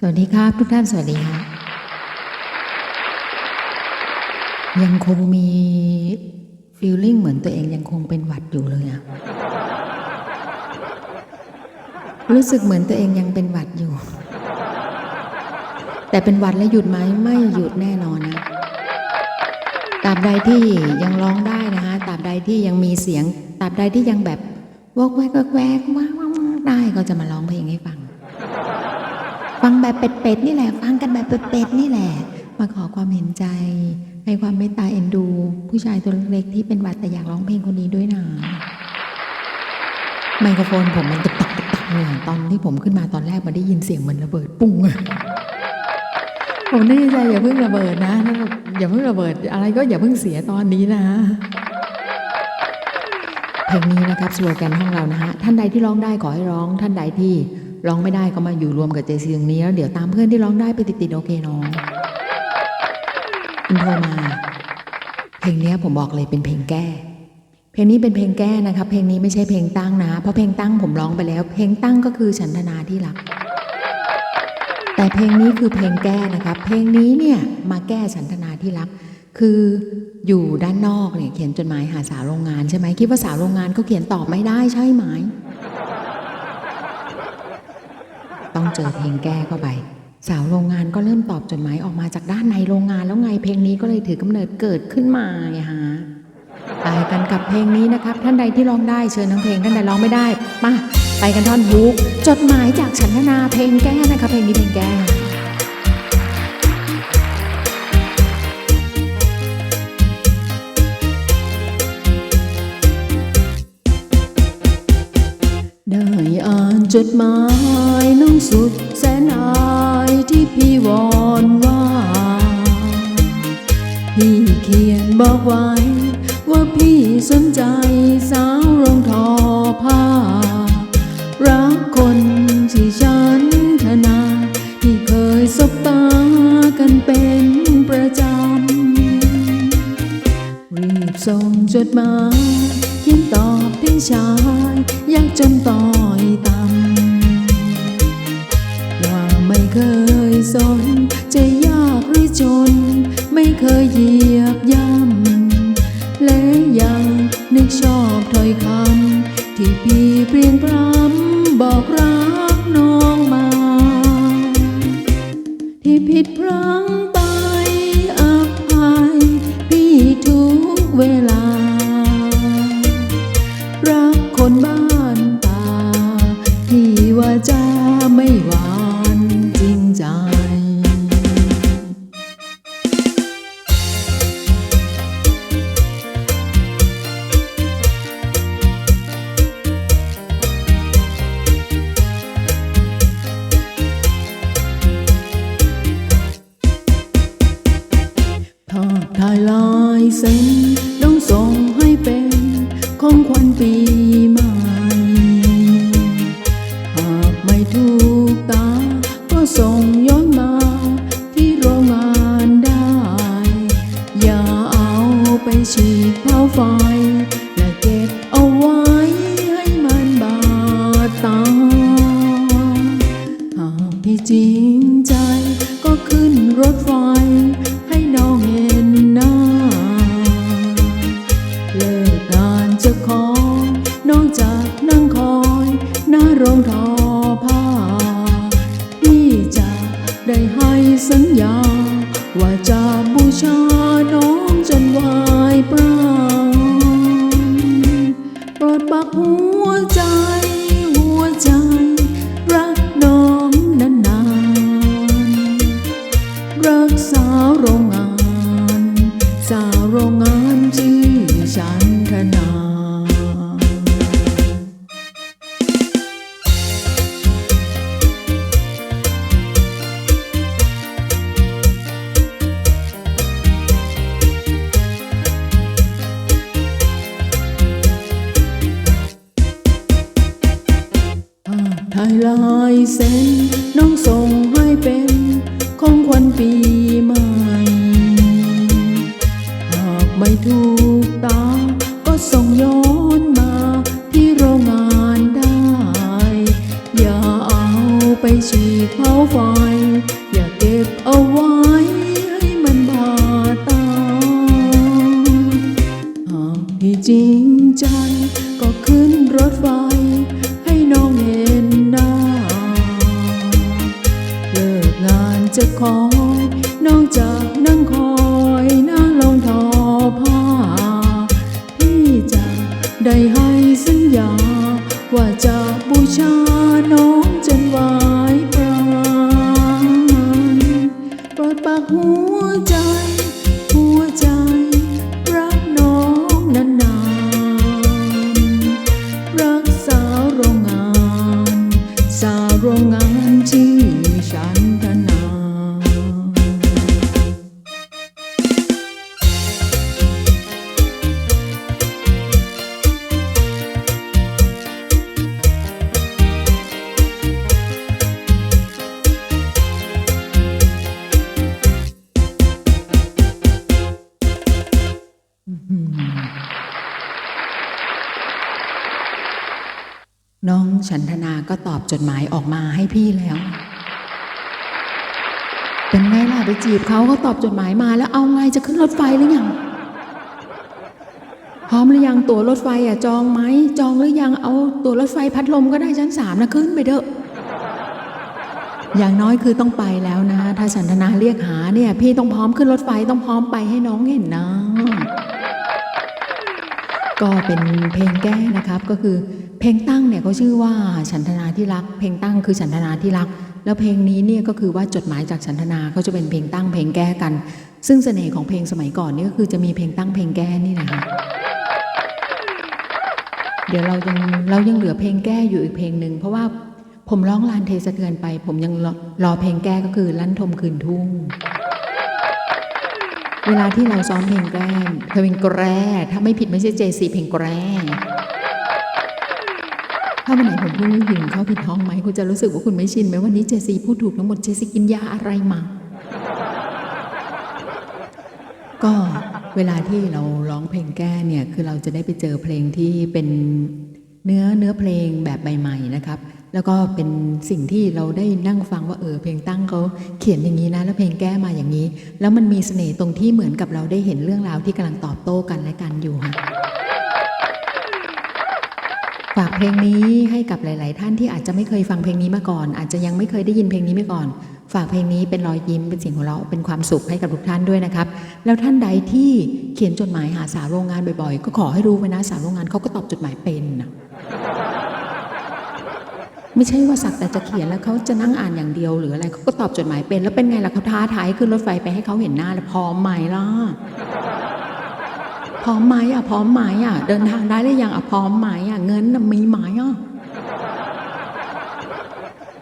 สวัสดีครับทุกท่านสวัสดีครับยังคงมีฟีลลิ่งเหมือนตัวเองยังคงเป็นหวัดอยู่เลยอะรู้สึกเหมือนตัวเองยังเป็นหวัดอยู่ แต่เป็นหวัดแล้วหยุดไหมไม่หยุดแน่นอนนะตราบใดที่ยังร้องได้นะคะตราบใดที่ยังมีเสียงตราบใดที่ยังแบบวอกแวกแวกว้าวได้ก็จะมาร้องเพลง แบบเป็ดๆนี่แหละ ฟังกันแบบเป็ดๆนี่แหละ มาขอความเห็นใจให้ความเมตตาเอ็นดู ผู้ชายตัวเล็กๆที่เป็นหวัดแต่อยากร้องเพลงคนนี้ด้วยนะไมโครโฟนผมมันตึกตักตึกตักเลยตอนที่ผมขึ้นมาตอนแรกมาได้ยินเสียงเหมือนระเบิดปุ้งอะผมนึกใจอย่าเพิ่งระเบิดนะอย่าเพิ่งระเบิด อะไรก็อย่าเพิ่งเสียตอนนี้นะเพลงนี้นะครับสโลแกนของเรานะฮะท่านใดที่ร้องได้ขอให้ร้อง ท่านใดที่ ร้องไม่ได้ก็มาอยู่รวมกับเจซีตรงนี้แล้วเดี๋ยวตามเพื่อนที่ร้องได้ไปติดๆโอเคน้องอินโทรมาเพลงนี้ผมบอกเลยเป็นเพลงแก้ เพลงนี้เป็นเพลงแก้นะครับเพลงนี้ไม่ใช่เพลงตั้งนะ เพราะเพลงตั้งผมร้องไปแล้ว เพลงตั้งก็คือฉันทนาที่รัก แต่เพลงนี้คือเพลงแก้นะครับเพลงนี้เนี่ยมาแก้ฉันทนาที่รัก คืออยู่ด้านนอกเนี่ยเขียนจดหมายหาสาวโรงงานใช่ไหมคิดว่าสาวโรงงานเขาเขียนตอบไม่ได้ใช่ไหม ต้องเจอเพลงแก้เข้าไป สาวโรงงานก็เริ่มตอบจดหมายออกมาจากด้านในโรงงานแล้วไงเพลงนี้ก็เลยถือกำเนิดเกิดขึ้นมาไงฮะไปกันกับเพลงนี้นะครับ ท่านใดที่ร้องได้เชิญทั้งเพลงท่านใดร้องไม่ได้มาไปกันท่อนฮุกจดหมายจากฉันนาเพลงแก้นะคะเพลงนี้เพลงแก้ได้อ่านจดหมาย สุดแสนอายที่พี่วอนว่า พี่เขียนบอกไว้ ว่าพี่สนใจสาวโรงทอผ้า รักคนที่ฉันธนาที่เคยสบตากันเป็นประจำ รีบส่งจดหมายเขียนตอบถึงชายยากจนต่อย เคยสน จะยากหรือจน ไม่เคยเหยียบย่ำ และยังนึกชอบถ้อยคำ ที่พี่เปลี่ยนพรำบอกรักน้องมา ที่ผิดพลั้งไปอภัยพี่ทุกเวลา เซ็นต้องส่งให้เป็นของขวัญปีใหม่ หากไม่ถูกตา ก็ส่งย้อนมาที่โรงงานได้ อย่าเอาไปฉีกเผาไฟ นั่งคอยหน้าโรงทอผ้าพี่จะได้ให้สัญญา ว่าจะบูชาน้องจนวายปราโปรดปักหัวใจ หัวใจ รักน้องนานๆรักสาวโรงงาน สาวโรงงาน ลายเส้นน้องส่งให้เป็นของขวัญปีใหม่ หากไม่ถูกตา ก็ส่งย้อนมาที่โรงงานได้ อย่าเอาไปฉีกเผาไฟ จ น้องฉันธนาก็ตอบจดหมายออกมาให้พี่แล้ว เป็นไงล่ะไปจีบเขาก็ตอบจดหมายมาแล้วเอาไงจะขึ้นรถไฟหรือยังพร้อมหรือยังตั๋วรถไฟอะจองไหมจองหรือยังเอาตั๋วรถไฟพัดลมก็ได้ชั้นสามนะขึ้นไปเถอะอย่างน้อยคือต้องไปแล้วนะ ถ้าฉันธนาเรียกหาเนี่ย พี่ต้องพร้อมขึ้นรถไฟต้องพร้อมไปให้น้องเห็นนะ ก็เป็นเพลงแก้นะครับก็คือเพลงตั้งเนี่ยเขาชื่อว่าฉันทนาที่รัก เพลงตั้งคือฉันทนาที่รัก แล้วเพลงนี้เนี่ยก็คือว่าจดหมายจากฉันทนาเขาจะเป็นเพลงตั้งเพลงแก้กัน ซึ่งเสน่ห์ของเพลงสมัยก่อนนี่ก็คือจะมีเพลงตั้งเพลงแก้นี่นะคะเดี๋ยวเรายังเรายังเหลือเพลงแก้อยู่อีกเพลงหนึ่งเพราะว่าผมร้องลานเทสะเทือนไป ผมยังรอรอเพลงแก้ก็คือลั่นทมคืนทุ่ง เวลาที่เราซ้อมเพลงแกล้เพลงแกรถ้าไม่ผิดไม่ใช่เจซีเพลงแกรถ้าวันไหนผมพูดไม่ผิดเข้าผิดห้องไหมคุณจะรู้สึกว่าคุณไม่ชินไหมวันนี้เจซีพูดถูกทั้งหมดเจซีกินยาอะไรมาก็เวลาที่เราร้องเพลงแก้เนี่ยคือเราจะได้ไปเจอเพลงที่เป็นเนื้อเนื้อเพลงแบบใหม่ๆนะครับ แล้วก็เป็นสิ่งที่เราได้นั่งฟังว่าเออเพลงตั้งเขาเขียนอย่างนี้นะ แล้วเพลงแก้มาอย่างนี้ แล้วมันมีเสน่ห์ตรงที่เหมือนกับเราได้เห็นเรื่องราวที่กำลังตอบโต้กันและกันอยู่ค่ะฝากเพลงนี้ให้กับหลาย ๆ ท่านที่อาจจะไม่เคยฟังเพลงนี้มาก่อน อาจจะยังไม่เคยได้ยินเพลงนี้มาก่อน ฝากเพลงนี้เป็นรอยยิ้มเป็นเสียงหัวเราะเป็นความสุขให้กับทุกท่านด้วยนะครับแล้วท่านใดที่เขียนจดหมายหาสาวโรงงานบ่อย ๆ ก็ขอให้รู้ไว้นะสาวโรงงานเขาก็ตอบจดหมายเป็นนะ ไม่ใช่ว่าสักแต่จะเขียนแล้วเขาจะนั่งอ่านอย่างเดียวหรืออะไรเขาก็ตอบจดหมายเป็น แล้วเป็นไงล่ะเขาท้าทายขึ้นรถไฟไปให้เขาเห็นหน้าแล้วพร้อมไหมล่ะพร้อมไหมอะพร้อมไหมอะ เดินทางได้หรือยังอะพร้อมไหมอะเงินมีไหมอะ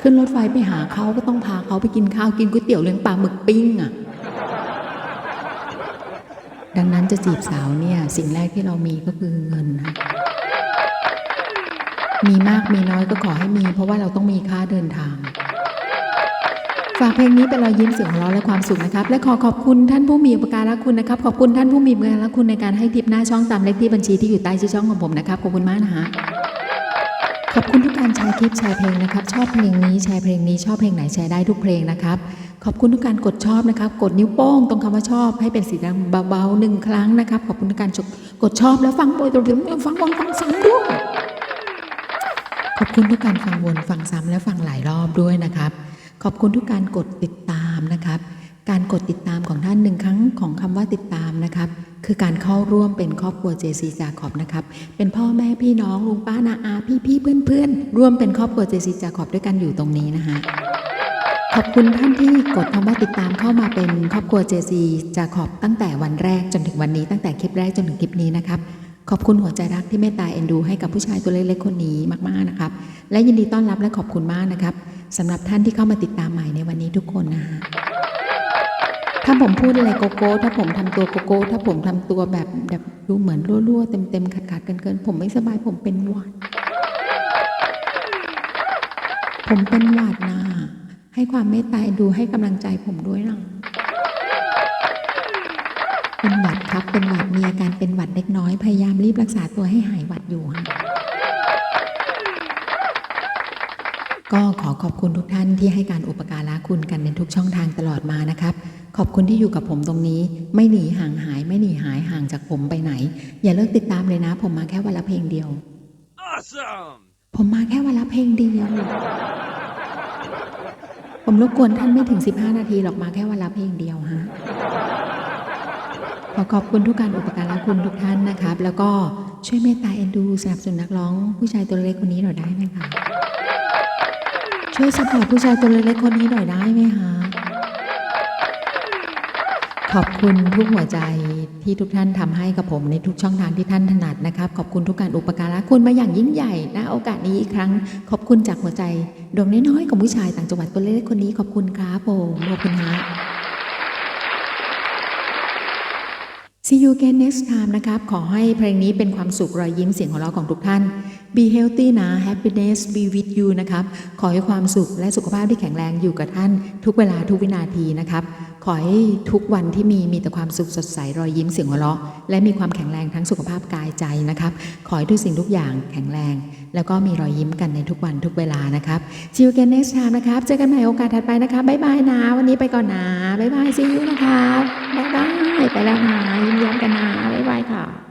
ขึ้นรถไฟไปหาเขาก็ต้องพาเขาไปกินข้าวกินก๋วยเตี๋ยวเลี้ยงปลาหมึกปิ้งอะดังนั้นจะจีบสาวเนี่ย สิ่งแรกที่เรามีก็คือเงินค่ะ มีมากมีน้อยก็ขอให้มี เพราะว่าเราต้องมีค่าเดินทาง ฝากเพลงนี้เป็นรอยยิ้มเสียงหัวเราะและความสุขนะครับ และขอขอบคุณท่านผู้มีอุปการะคุณนะครับ ขอบคุณท่านผู้มีอุปการะคุณในการให้ทิปหน้าช่องตามเลขที่บัญชีที่อยู่ใต้ชื่อช่องของผมนะครับ ขอบคุณมากนะฮะขอบคุณทุกการแชร์คลิปแชร์เพลงนะครับ ชอบเพลงนี้แชร์เพลงนี้ชอบเพลงไหนแชร์ได้ทุกเพลงนะครับ ขอบคุณทุกการกดชอบนะครับ กดนิ้วโป้งตรงคำว่าชอบให้เป็นสีแดงเบาๆหนึ่งครั้งนะครับ ขอบคุณทุกการกดชอบแล้วฟังโปรยตังฟังวนฟังซ้ำด้วย ขอบคุณทุกการฟังวนฟังซ้ำและฟังหลายรอบด้วยนะครับ ขอบคุณทุกการกดติดตามนะครับ การกดติดตามของท่านหนึ่งครั้งของคำว่าติดตามนะครับ คือการเข้าร่วมเป็นครอบครัว JC จาขอบนะครับ เป็นพ่อแม่พี่น้องลุงป้านาอาพี่พี่เพื่อนเพื่อนร่วมเป็นครอบครัว JC จาขอบด้วยกันอยู่ตรงนี้นะฮะขอบคุณท่านที่กดคำว่าติดตามเข้ามาเป็นครอบครัว JC จาขอบตั้งแต่วันแรกจนถึงวันนี้ตั้งแต่คลิปแรกจนถึงคลิปนี้นะครับ ขอบคุณหัวใจรักที่เมตตาเอ็นดูให้กับผู้ชายตัวเล็กๆคนนี้มากๆนะครับ และยินดีต้อนรับและขอบคุณมากนะครับสำหรับท่านที่เข้ามาติดตามใหม่ในวันนี้ทุกคนนะฮะถ้าผมพูดอะไรโกโก้ ถ้าผมทำตัวโกโก้ ถ้าผมทำตัวแบบแบบดูเหมือนรั่วๆ เต็มๆขาดๆเกินๆผมไม่สบายผมเป็นหวัด ผมเป็นหวัดนะให้ความเมตตาดูให้กำลังใจผมด้วยนะ เป็นหวัด ครับเป็นหวัดมีอาการเป็นหวัดเล็กน้อย พยายามรีบรักษาตัวให้หายหวัดอยู่ค่ะก็ขอขอบคุณทุกท่านที่ให้การอุปการะคุณกันในทุกช่องทางตลอดมานะครับ ขอบคุณที่อยู่กับผมตรงนี้ ไม่หนีห่างหาย ไม่หนีหายห่างจากผมไปไหน อย่าเลิกติดตามเลยนะ ผมมาแค่วันละเพลงเดียว Awesome! ผมมาแค่วันละเพลงเดียวผผมรบกวนท่านไม่ถึง 15 นาทีหรอกมาแค่วันละเพลงเดียวฮะ ขอขอบคุณทุกการอุปการะคุณทุกท่านนะครับ แล้วก็ช่วยเมตตาเอ็นดูสนับสนุนนักร้องผู้ชายตัวเล็กคนนี้หน่อยได้ไหมคะช่วยสปอร์ตผู้ชายตัวเล็กๆคนนี้หน่อยได้ไหมคะขอบคุณทุกหัวใจที่ทุกท่านทำให้กับผมในทุกช่องทางที่ท่านถนัดนะครับ ขอบคุณทุกการอุปการะคุณมาอย่างยิ่งใหญ่ณโอกาสนี้อีกครั้ง ขอบคุณจากหัวใจดวงน้อยๆของผู้ชายต่างจังหวัดตัวเล็กๆคนนี้ขอบคุณครับผมขอบคุณฮะ See you again next time นะครับ ขอให้เพลงนี้เป็นความสุขรอยยิ้มเสียงหัวเราะของทุกท่าน Be healthy นะ Happiness be with you นะครับ ขอให้ความสุขและสุขภาพที่แข็งแรงอยู่กับท่านทุกเวลาทุกวินาทีนะครับ ขอให้ทุกวันที่มีมีแต่ความสุขสดใสรอยยิ้มเสียงหัวเราะ และมีความแข็งแรงทั้งสุขภาพกายใจนะครับ ขอให้ทุกสิ่งทุกอย่างแข็งแรง แล้วก็มีรอยยิ้มกันในทุกวันทุกเวลานะครับ See you again next time นะครับ เจอกันใหม่โอกาสถัดไปนะครับบ๊ายบายนะ วันนี้ไปก่อนนะบ๊ายบาย See you นะครับบ๊ายบายไปแล้วนะยิ้มย้มกันนะบ๊ายบายค่ะ